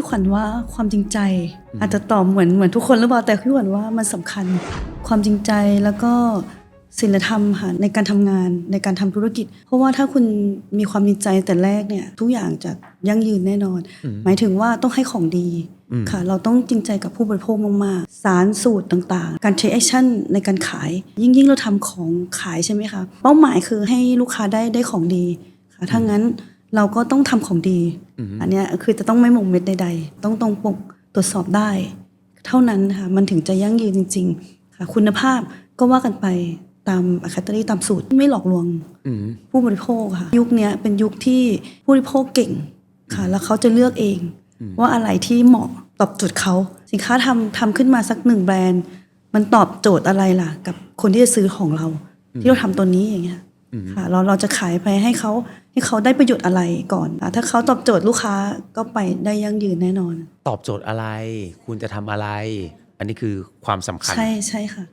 พี่ขวัญว่าความจริงใจ อาจจะตอบเหมือนเหมือนทุกคนหรือเปล่าแต่พี่ขวัญว่ามันสำคัญ ความจริงใจแล้วก็ศีลธรรมค่ะในการทำงานในการทำธุรกิจ เพราะว่าถ้าคุณมีความจริงใจแต่แรกเนี่ยทุกอย่างจะยั่งยืนแน่นอน หมายถึงว่าต้องให้ของดีค่ะ เราต้องจริงใจกับผู้บริโภคมากๆ สารสูตรต่างๆ การ take action ในการขาย ยิ่งยิ่งเราทำของขายใช่ไหมคะ เป้าหมายคือให้ลูกค้าได้ได้ของดีค่ะถ้างั้น เราก็ต้องทำของดี อันเนี้ยคือจะต้องไม่หมงเม็ดใดๆ ต้องตรงปกตรวจสอบได้ เท่านั้นค่ะมันถึงจะยั่งยืนจริงๆค่ะคุณภาพก็ว่ากันไปตามอะคาตอรี่ตามสูตรไม่หลอกลวงอืมผู้บริโภคค่ะ ยุคเนี้ยเป็นยุคที่ผู้บริโภคเก่งค่ะ แล้วเขาจะเลือกเอง ว่าอะไรที่เหมาะตอบโจทย์เขาสินค้าทำทำขึ้นมาสักหนึ่งแบรนด์ มันตอบโจทย์อะไรล่ะ กับคนที่จะซื้อของเรา ที่เราทำตัวนี้อย่างเงี้ย ค่ะเราเราจะขายไปให้เขาให้เขาได้ประโยชน์อะไรก่อนอะถ้าเขาตอบโจทย์ลูกค้าก็ไปได้ยั่งยืนแน่นอน ตอบโจทย์อะไร คุณจะทำอะไร อันนี้คือความสำคัญ ใช่ใช่ค่ะ